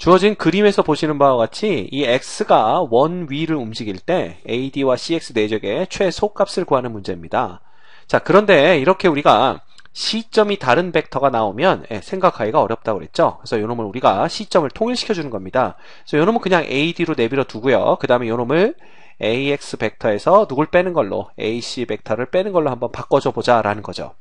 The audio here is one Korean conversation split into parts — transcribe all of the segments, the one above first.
주어진 그림에서 보시는 바와 같이 이 x가 원 위를 움직일 때 ad와 cx 내적의 최소값을 구하는 문제입니다. 자, 그런데 이렇게 우리가 시점이 다른 벡터가 나오면 예, 생각하기가 어렵다고 그랬죠. 그래서 요놈을 우리가 시점을 통일시켜 주는 겁니다. 그래서 요놈은 그냥 AD로 내밀어 두고요. 그 다음에 요놈을 AX 벡터에서 누굴 빼는 걸로 AC 벡터를 빼는 걸로 한번 바꿔줘 보자 라는 거죠.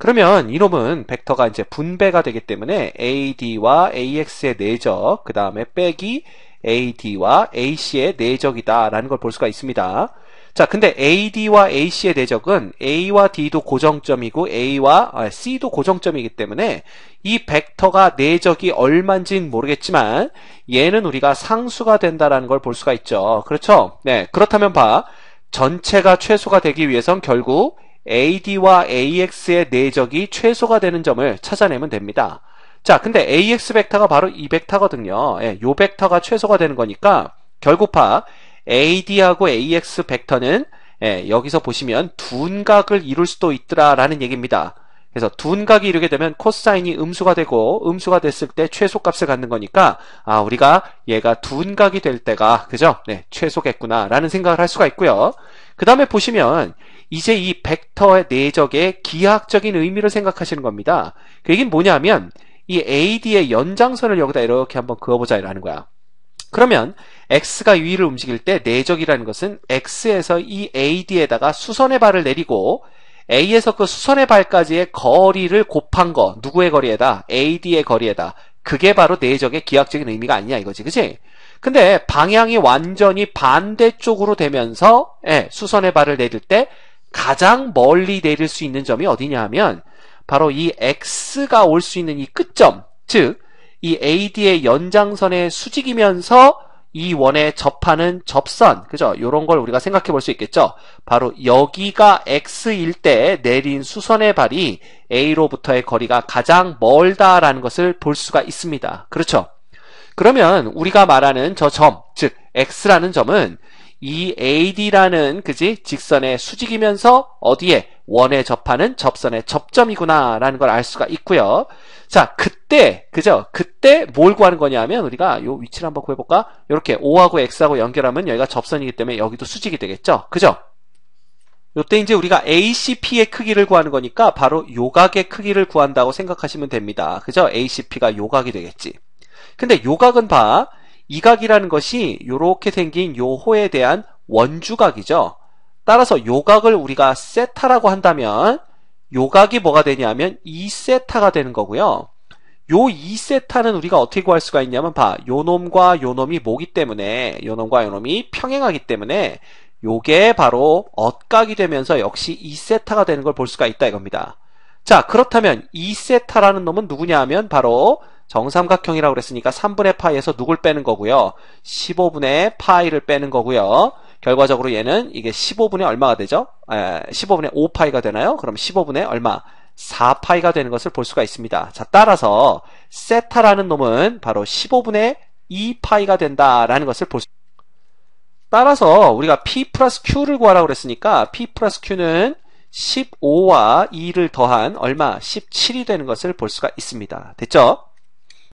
그러면 이놈은 벡터가 이제 분배가 되기 때문에 AD와 AX의 내적, 그 다음에 빼기 AD와 AC의 내적이다라는 걸 볼 수가 있습니다. 자, 근데 AD와 AC의 내적은 A와 D도 고정점이고 A와 아, C도 고정점이기 때문에 이 벡터가 내적이 얼만지는 모르겠지만 얘는 우리가 상수가 된다라는 걸 볼 수가 있죠. 그렇죠? 네, 그렇다면 봐. 전체가 최소가 되기 위해선 결국 AD와 AX의 내적이 최소가 되는 점을 찾아내면 됩니다. 자, 근데 AX 벡터가 바로 이 벡터거든요. 예, 요 벡터가 최소가 되는 거니까 결국 봐. AD하고 AX 벡터는 예, 여기서 보시면 둔각을 이룰 수도 있더라라는 얘기입니다. 그래서 둔각이 이루게 되면 코사인이 음수가 되고 음수가 됐을 때 최소값을 갖는 거니까 아 우리가 얘가 둔각이 될 때가 그죠? 네 최소겠구나라는 생각을 할 수가 있고요. 그 다음에 보시면 이제 이 벡터의 내적의 기하학적인 의미를 생각하시는 겁니다. 그 얘기는 뭐냐면 이 AD의 연장선을 여기다 이렇게 한번 그어보자라는 거야. 그러면 x가 위를 움직일 때 내적이라는 것은 x에서 이 AD에다가 수선의 발을 내리고 A에서 그 수선의 발까지의 거리를 곱한 거 누구의 거리에다? AD의 거리에다. 그게 바로 내적의 기하학적인 의미가 아니냐 이거지, 그치? 근데 방향이 완전히 반대쪽으로 되면서 예, 수선의 발을 내릴 때 가장 멀리 내릴 수 있는 점이 어디냐 하면 바로 이 x가 올 수 있는 이 끝점, 즉 이 AD의 연장선의 수직이면서 이 원에 접하는 접선, 그죠? 요런 걸 우리가 생각해 볼 수 있겠죠? 바로 여기가 x일 때 내린 수선의 발이 A로부터의 거리가 가장 멀다라는 것을 볼 수가 있습니다. 그렇죠? 그러면 우리가 말하는 저 점, 즉 x라는 점은 이 AD라는 그지 직선의 수직이면서 어디에 원에 접하는 접선의 접점이구나라는 걸 알 수가 있고요. 자, 그때 그죠? 그때 뭘 구하는 거냐면 우리가 요 위치를 한번 구해 볼까? 이렇게 O하고 X하고 연결하면 여기가 접선이기 때문에 여기도 수직이 되겠죠? 그죠? 요때 이제 우리가 ACP의 크기를 구하는 거니까 바로 요각의 크기를 구한다고 생각하시면 됩니다. 그죠? ACP가 요각이 되겠지. 근데 요각은 봐. 이 각이라는 것이 이렇게 생긴 요 호에 대한 원주각이죠. 따라서 요각을 우리가 세타라고 한다면 요각이 뭐가 되냐면 2세타가 되는 거고요. 요 2세타는 우리가 어떻게 구할 수가 있냐면 봐. 요 놈과 요 놈이 모기 때문에 요 놈과 요 놈이 평행하기 때문에 요게 바로 엇각이 되면서 역시 2세타가 되는 걸 볼 수가 있다 이겁니다. 자 그렇다면 2세타라는 놈은 누구냐 하면 바로 정삼각형이라고 그랬으니까 3분의 파이에서 누굴 빼는 거고요. 15분의 파이를 빼는 거고요. 결과적으로 얘는 이게 15분의 얼마가 되죠? 에, 15분의 5파이가 되나요? 그럼 15분의 얼마? 4파이가 되는 것을 볼 수가 있습니다. 자, 따라서 세타라는 놈은 바로 15분의 2파이가 된다라는 것을 볼 수. 따라서 우리가 p 플러스 q를 구하라고 그랬으니까 p 플러스 q는 15와 2를 더한 얼마? 17이 되는 것을 볼 수가 있습니다. 됐죠?